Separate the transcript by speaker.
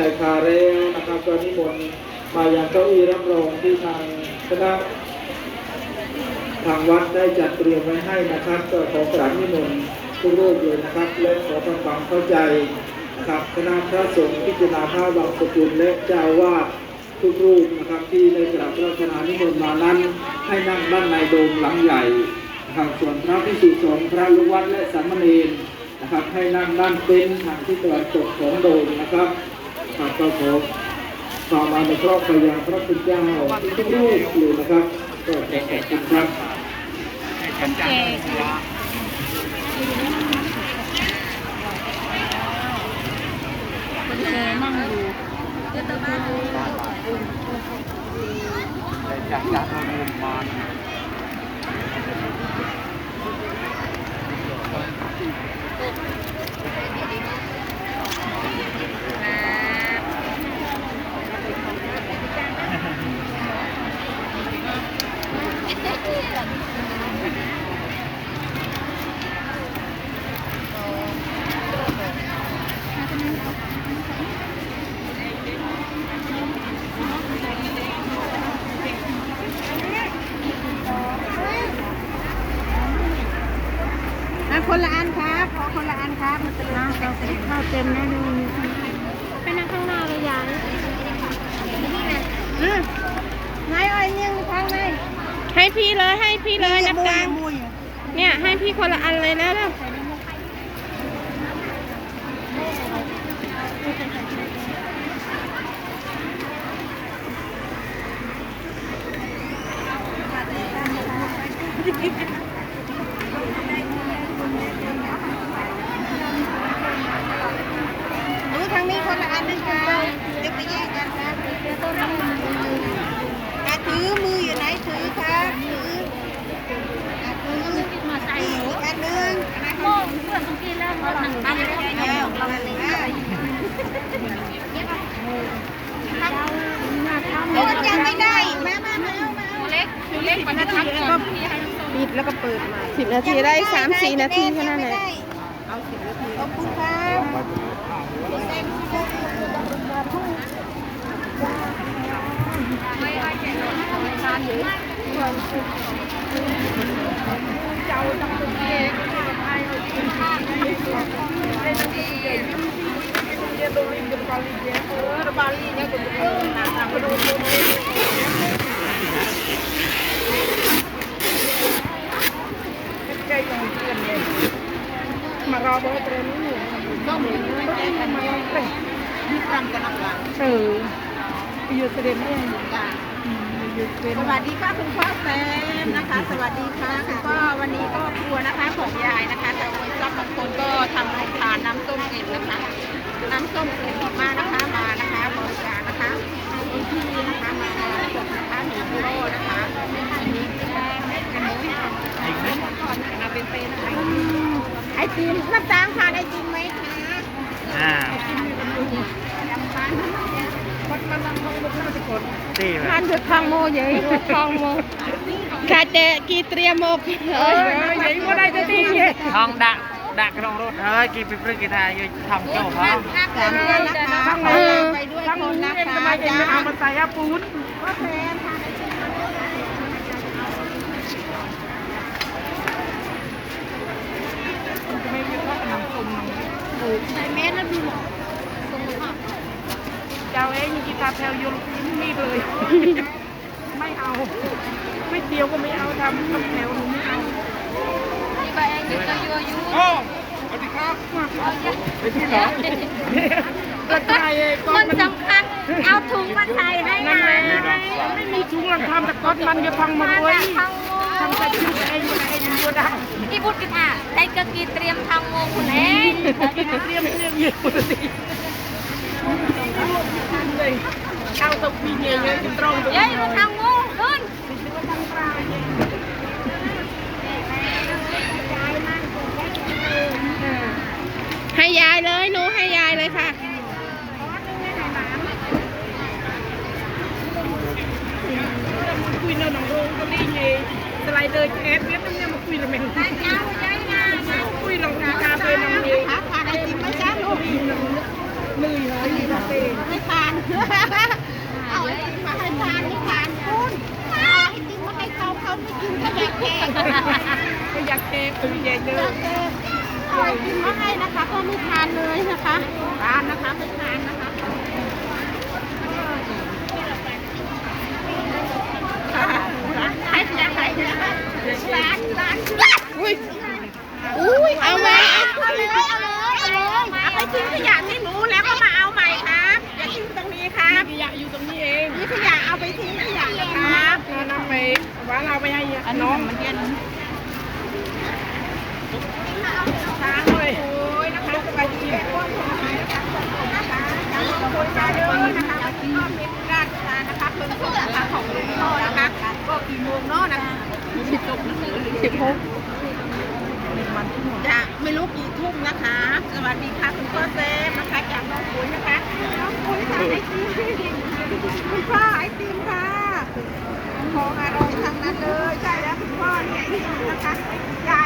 Speaker 1: ได้คาแล้วนะครับก็นิมนต์มาอยังเก้าอี้รับรองที่ทางคณะทางวัดได้จัดเตรียมไว้ให้นะครับ ก็ขอกราบนิมนต์ทุกรูปเลยนะครับ และขอทำความเข้าใจนะครับคณะพระสงฆ์พิจารณาพระบางสกุลและเจ้าวาดทุกรูปนะครับ ที่ได้กราบพระชทานิมนต์มานั้น ให้นั่งด้านในโดมหลังใหญ่นะครับส่วนพระพิสุสงฆ์พระลูกวัดและสามเณรนะครับ ให้นั่งด้านเต็นท์ทางที่ตะวันตกของโดมนะครับ ครับก็ขอต่อมาในครอบไปยังพระคุณเจ้าทุกรูปเลยนะครับก็ขอขอบคุณครับ
Speaker 2: คนแก่นั่งอยู่
Speaker 3: จากจากโรงพยาบาล
Speaker 2: อะ คนละอันครับ ขอคนละอันครับ มันจะเลยข้าวเต็มแน่ดูไปนั่งข้างหน้าเลยยายอืมนายอ้อยยังทางไหน
Speaker 4: ให้พี่เลยให้พี่เลยนับตังค์
Speaker 2: มุย
Speaker 4: เนี่ยให้พี่คนละอันเลยแล้วนะ
Speaker 2: ดูทางนี้คนละอันนะคะเดี๋ยวไปแยกกันครับอะถือมืออยู่ไหนถือครับ ถืออะถือมาใส่อีกอันหนึ่งโม่เพื่อนเมื่อกี้แล้วมาทางอันนี้แล้เราอันนี้โอ้ยังไม่ได้ มามามาเอามาเอา เล็กเล็กกว่านั้นทักก่อน
Speaker 4: ปิดแล้วก็เปิดมาสิบนาทีได้สามสี่นาทีแค่นั้นแหละ
Speaker 2: เอาสิบนาทีขอบคุณครับมารอเบอร์เตรนี้อยู่ก็เหมือนกันแก้กันมาแล้วเป็นยึดตามกันนับหลัง
Speaker 4: เอออยู่เสด็จแม่
Speaker 2: จ้าสวัสดีค่ะคุณพ่อแซมนะคะ สวัสดีค่ะคุณพ่อวันนี้ก็ครัวนะคะของยายนะคะแต่วันนี้รับบางคนก็ทำโรงทานน้ำส้มเอ็นนะคะ น้ำส้มเอ็นมากนะคะมานะคะบริการนะคะคุณพี่นะคะมาส่งนะคะหนูโรนะคะอันนี้เป็นเป็นหมูให้ทำไอ้ก่อนนะเป็นเป็นนะคะไอติมน้ำตาลทานไอติมไหมคะ
Speaker 3: อ่า
Speaker 4: ทานจุดทองโมใหญ่ทองโมขาเจกีเตรียมโมกเออใหญ่ก็ได้จะดี
Speaker 3: ทองดักดักกระดองรถเฮ้ยกี่ปีพฤกิทายอยู่ทำเจ้าเขา
Speaker 2: สามคนนะคะไปด้วยคนนะคะจ้า
Speaker 3: เอามาใส่อาปูน
Speaker 2: พ่อแซมค่ะ
Speaker 3: ไม่มีข้าวน้ำส้ม
Speaker 2: ใส่เม็ดแล้วดูหรอ
Speaker 3: จ้าเองกีตาร์แถวยุนมีเลย ไม่เอา ไม่เดียวก็ไม่เอาทำทำแถวหนูไม่เอา
Speaker 2: ไปเองเดี๋ยวจะยั่วยุ
Speaker 3: โอ้สวัสดีครับไปที่ไหนกระจายก้
Speaker 2: ค
Speaker 3: อน
Speaker 2: น
Speaker 3: มัน
Speaker 2: สำคัญ เอาถุงมาใส่ให้ห
Speaker 3: นั่น
Speaker 2: น่
Speaker 3: แห
Speaker 2: อ
Speaker 3: ละ
Speaker 2: ย
Speaker 3: ไม่มีถุงลังทำแต่ก้อนมันจะพังมาด้วย
Speaker 2: ทางโม
Speaker 3: ทำแต่ชื่อเองเองตัวดำ
Speaker 2: ที่พูดกันอะได้กะกีเตรียมทางโมคุณเอง
Speaker 3: เตรียมเตรียมอยู่ปกติ เข้าตกปีเงี้ยเลยตรงตรง
Speaker 2: เย้มาทางโมขึ้น
Speaker 4: ให้ยายเลยหนูให้ยายเลยค่ะ
Speaker 3: คุยเรื่องน้องโรงก็ดีเงี้ยสไลเดอร์แอดเนี่ยเนี่ยมาคุยเรื่อง
Speaker 2: เจ้าใจงานนะ
Speaker 3: คุยเรื่องการเป็นน้องเอง
Speaker 2: ขาขาดไอติมไม่จ้าลูก
Speaker 3: เหนื่อยเลย
Speaker 2: นี่
Speaker 3: ตัวใหญ่เด้อ
Speaker 2: เอาไอติมมาให้นะคะ ก็ไม่ทานเลยนะคะทานนะคะไม่ทานนะคะค่ะร้านขายขยะขายขยร้านร้านร้าน
Speaker 4: อุ้ยอุ้ยเอามา
Speaker 2: เอาเลยเอาเลยเอาเลยเอาไปทิ้งขยะที่หนูแล้วก็มาเอาใหม่ครับอย่าทิ้งตรงนี้ครับ
Speaker 3: ขยะอยู่ตรงนี้เอง
Speaker 2: นี่ขยะเอาไปทิ้งขยะนะครับ
Speaker 3: น้ำไปหวานเอาไปให้น้องมันเย็นช้างเลย
Speaker 2: โอ้ยนะคะสวัสดีแม่อ้วนคนไทยนะคะขอบคุณนะคะขอบคุณ มาเยอะนะคะก็เป็นราชการนะคะเพิ่งส่งนะคะของลุงพ่อนะคะก็กี่โมงเนาะนะคะสิบหกสิบหกจะไม่รู้กี่ทุ่มนะคะ สวัสดีค่ะคุณพ่อเซฟนะคะจากน้องปุ๋ยนะคะน้องปุ๋ยค่ะไอติมคุณพ่อไอติมค่ะของอร่อยทั้งนั้นเลยใช่แล้วคุณพ่อเนี่ยนะคะยาย